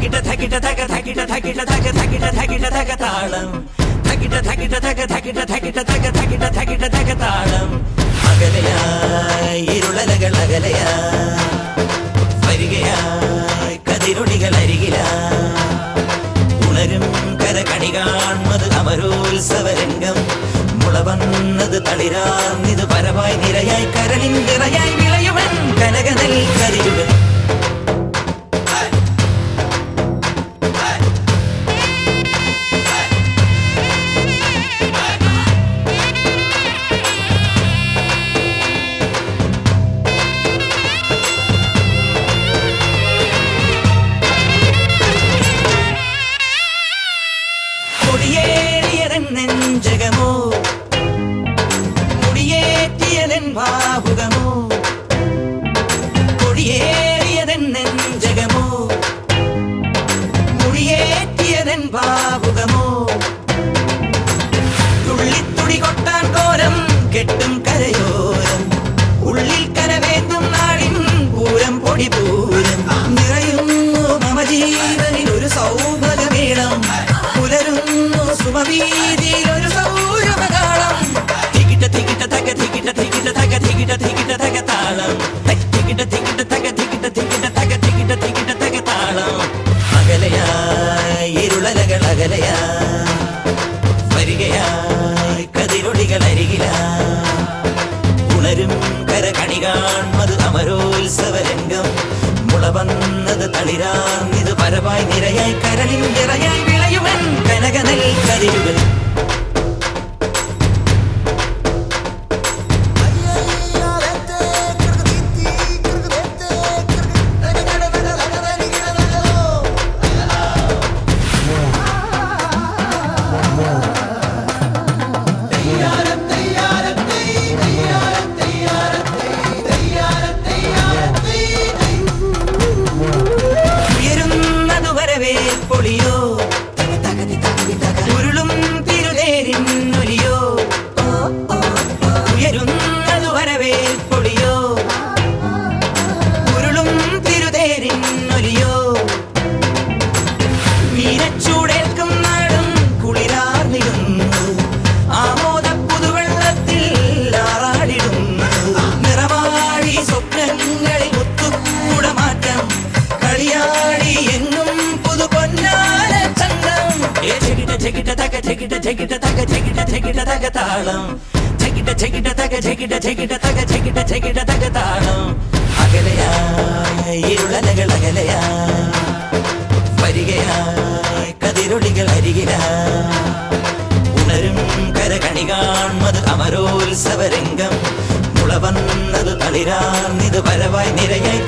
തകിട തക തകിട തകിട തക തകിട തകിട തക താളം. തകിട തകിട തക തകിട തകിട തക തകിട തകിട തക താളം. അകലയായി ഇരുളലകൾ അകലയായി വരികയായി കതിരൊളികൾ അരികിലായി. ഉണരും കരകണി കാൺമത് അമരോത്സവരംഗം. മുളവന്നത് തളിരാർന്നിത് പരമായി നിരയായി കരളിൻ നിറയായി നെഞ്ചകമോ മുടിയേറ്റിയതൻ ഭാവുകമോ കൊടിയേറിയതൻ നെഞ്ചകമോ? മുടിയേറ്റിയതൻ തുള്ളിത്തുടി കൊട്ടാൻ കോരം കെട്ടും കരയോരം. ഉള്ളിൽ കരവേന്തും നാടിൻ പൂരം പൊടി നിറയുന്നു മമ ജീവനിൽ ഒരു സൗഭഗമേളം പുലരുന്നു സുമവീതിയിൽ താളം. ഹൈ, തികിട്ട തികിട്ട തക തികിട്ട തികിട്ട തക തികിട്ട തികിട്ട തക താളം. അകലയായി ഇരുളലകൾ അകലയായി വരികയായി കതിരൊളികൾ അരികിലായി. ഉണരും കരകണി കാൺമത് അമരോത്സവരംഗം. മുളവന്നത് തളിരാർന്നിത് പരവായി നിരയായി കരളിൻ നിറയായി വിളയുമെൻ കനകനൽ ചെകിട ചെകിട തക ചെകിട തക താളം. ചെകിട ചെകിട തക ചെകിട തക ചെകിട തക താളം. അകലയായി ഇരുളലകൾ അകലയായി വരികയായി കതിരൊളികൾ അരികിലായി. ഉണരും കരകണി കാൺമത് അമരോത്സവരംഗം. മുളവന്നത് തളിരാർന്നിത് പരവായി നിരയായി